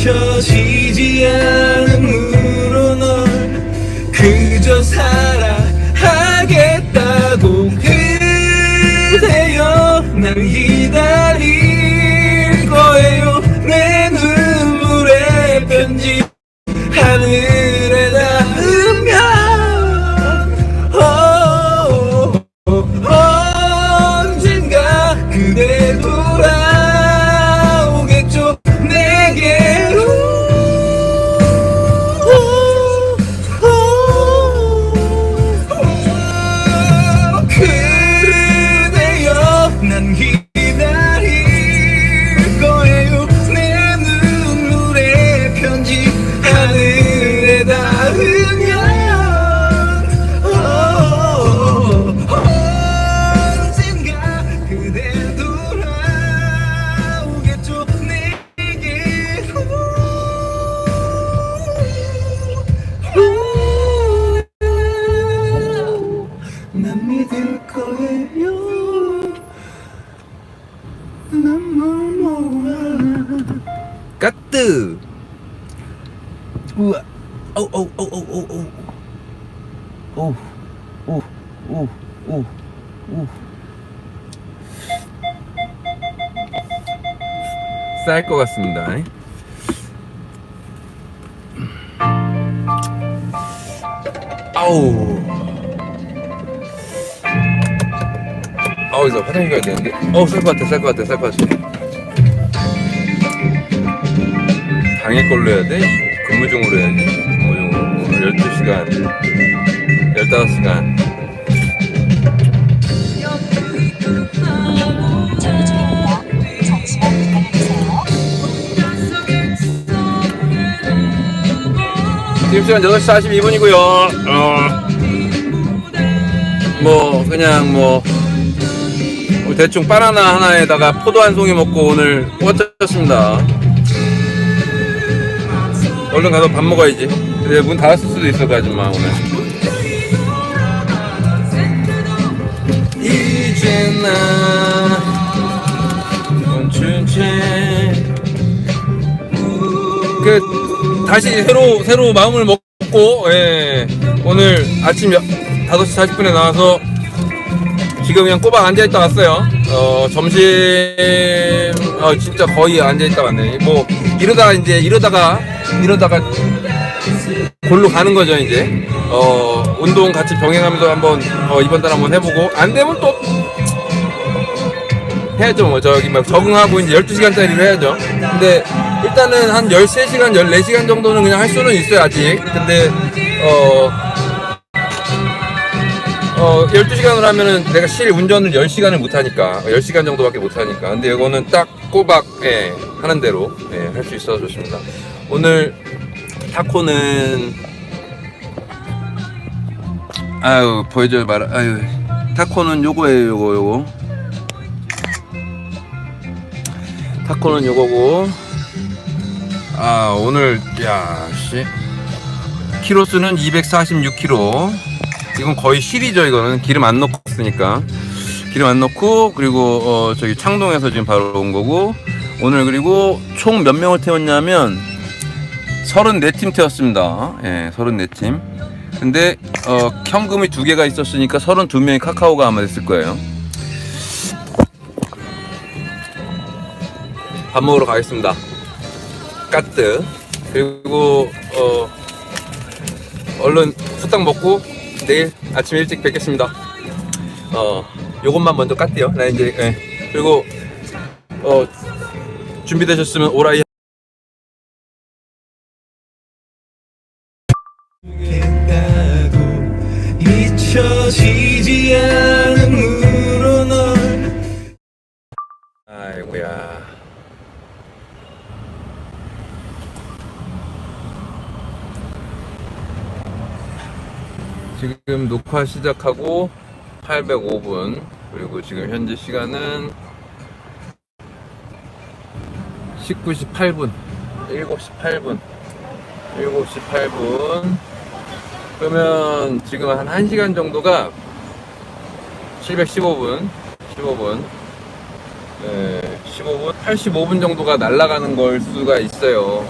잊혀지지 않음으로 널 그저 사랑하겠다고 그대여 날 어우 어우 오오 오 오오. 쌀것 같습니다. 아우. 아우 이제 화장실 가야 되는데. 어우 쌀것 같아 쌀것 같아 쌀것 같아. 당일 걸로 해야 돼? 근무 중으로 해야지 근무 중으로. 오늘 12시간 15시간 정리 중입니다. 잠시만 기다려주세요. 지금 시간 8시 42분이고요. 어, 뭐, 그냥 뭐, 뭐 대충 바나나 하나에다가 포도 한 송이 먹고 오늘 꽂혔습니다. 얼른 가서 밥 먹어야지. 근데 문 닫았을 수도 있어 가지고, 막, 오늘. 이제 나, 멈춘 채, 그 다시 새로 새로 마음을 먹고 예, 오늘 아침 여- 5시 40분에 나와서 지금 그냥 꼬박 앉아 있다 왔어요. 어 점심 어 진짜 거의 앉아 있다 왔네. 뭐 이러다가 이제 이러다가 이러다가 골로 가는 거죠 이제. 어 운동 같이 병행하면서 한번 어, 이번 달 한번 해보고 안 되면 또 해야죠. 뭐 저기 막 적응하고 이제 12시간짜리로 해야죠. 근데 일단은 한 13시간, 14시간 정도는 그냥 할 수는 있어요, 아직. 근데 어 어, 12시간으로 하면은 내가 실 운전을 10시간을 못 하니까 10시간 정도밖에 못 하니까. 근데 이거는 딱 꼬박 예, 하는 대로 예, 할 수 있어서 좋습니다. 오늘 타코는 아유, 보여줘야 말아. 아유. 타코는 요거예요, 요거 요거. 타코는 요거고 아 오늘 야씨 키로수는 246kg 이건 거의 실이죠 이거는 기름 안 넣고 쓰니까 기름 안 넣고 그리고 어 저기 창동에서 지금 바로 온 거고 오늘 그리고 총 몇 명을 태웠냐면 34팀 태웠습니다 예 34팀 근데 어 현금이 두 개가 있었으니까 32명이 카카오가 아마 됐을 거예요 밥 먹으러 가겠습니다. 까뜨. 그리고 어 얼른 후딱 먹고 내일 아침 일찍 뵙겠습니다. 어 요것만 먼저 까뜨요. 나 이제 예. 그리고 어 준비되셨으면 오라이 잊혀지지 않음으로 널 아이고야. 지금 녹화 시작하고 805분 그리고 지금 현재 시간은 19시 8분 7시 8분 7시 8분 그러면 지금 한 1시간 정도가 715분, 15분, 네, 15분, 85분 정도가 날아가는 걸 수가 있어요.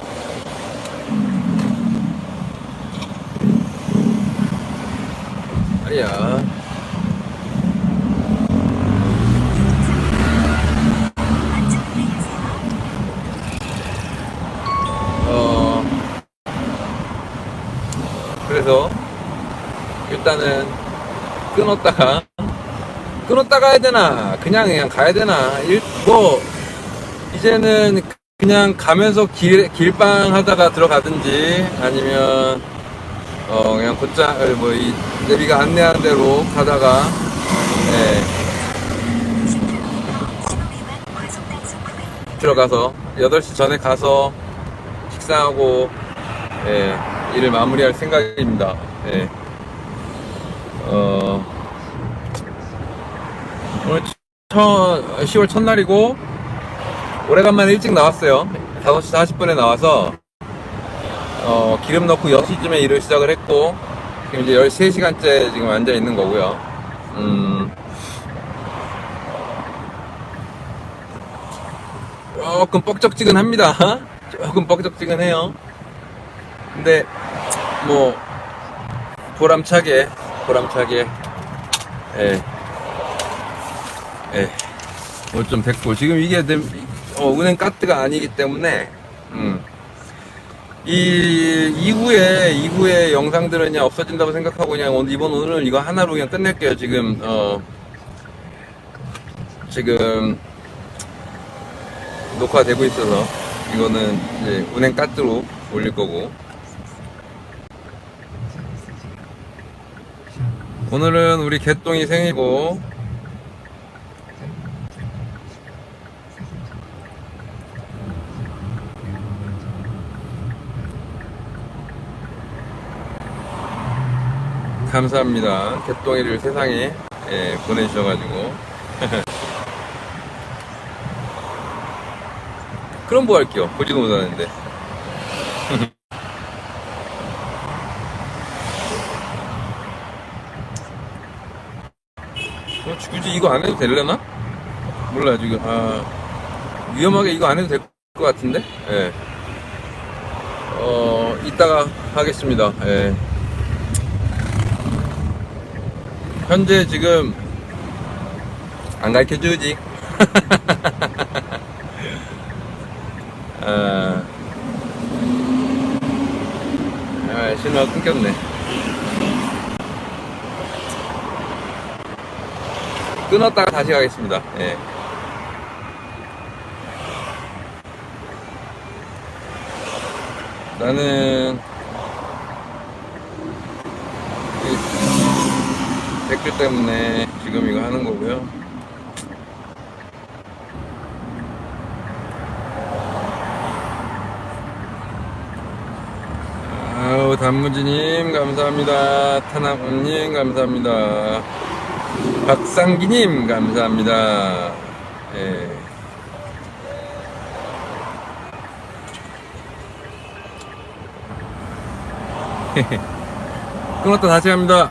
아니야. 어, 그래서 일단은 끊었다가 끊었다 가야 되나 그냥 그냥 가야 되나 일, 뭐 이제는 그냥 가면서 길 길방 하다가 들어가든지 아니면 어 그냥 곧장 뭐이 내비가 안내한 대로 가다가 예, 들어가서 8시 전에 가서 식사하고 예, 일을 마무리할 생각입니다. 예. 어, 오늘 첫, 10월 첫날이고 오래간만에 일찍 나왔어요. 5시 40분에 나와서 어, 기름 넣고 6시쯤에 일을 시작을 했고 지금 이제 13시간째 지금 앉아 있는 거고요. 음, 조금 뻑적지근합니다. 조금 뻑적지근해요. 근데 뭐 보람차게 보람차게 예. 예. 뭐 좀 됐고 지금 이게 내- 어, 은행 카드가 아니기 때문에 음. 이 이후에 이후에 영상들은 그냥 없어진다고 생각하고 그냥 오늘 이번 오늘은 이거 하나로 그냥 끝낼게요. 지금 어 지금 녹화되고 있어서 이거는 이제 은행 카드로 올릴 거고 오늘은 우리 개똥이 생이고 감사합니다. 개똥이를 세상에 예, 보내주셔가지고 그럼 뭐 할게요. 보지도 못하는데. 어, 굳이 이거 안 해도 되려나? 몰라 지금. 아 위험하게 이거 안 해도 될 것 같은데? 예. 어 이따가 하겠습니다. 예. 현재 지금 안 가르쳐 주지? 아, 아 신호가 끊겼네 끊었다가 다시 가겠습니다. 예. 나는 이 댓글 때문에 지금 이거 하는 거고요. 아우 단무지님 감사합니다. 타나님 감사합니다. 박상기님 감사합니다. 예. 끊었다 다시 합니다.